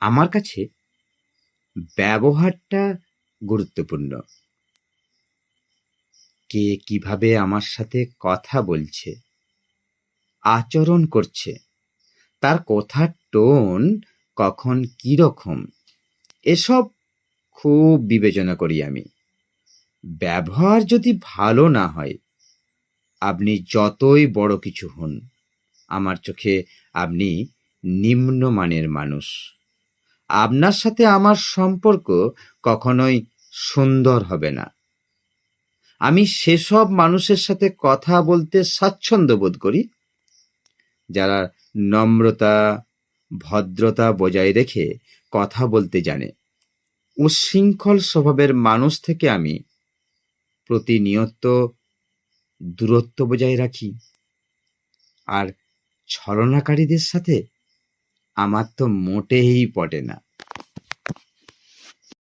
আমার কাছে ব্যবহারটা গুরুত্বপূর্ণ। কে কীভাবে আমার সাথে কথা বলছে, আচরণ করছে, তার কথার টোন কখন কি রকম এসব খুব বিবেচনা করি আমি। ব্যবহার যদি ভালো না হয়, আপনি যতই বড় কিছু হন, আমার চোখে আপনি নিম্নমানের মানুষ। আপনার সাথে আমার সম্পর্ক কখনোই সুন্দর হবে না। আমি সেসব মানুষের সাথে কথা বলতে স্বাচ্ছন্দ্য বোধ করি, যারা নম্রতা, ভদ্রতা বজায় রেখে কথা বলতে জানে। উশৃঙ্খল স্বভাবের মানুষ থেকে আমি প্রতিনিয়ত দূরত্ব বজায় রাখি। আর ছলনাকারীদের সাথে আমার তো মোটেই পটে না।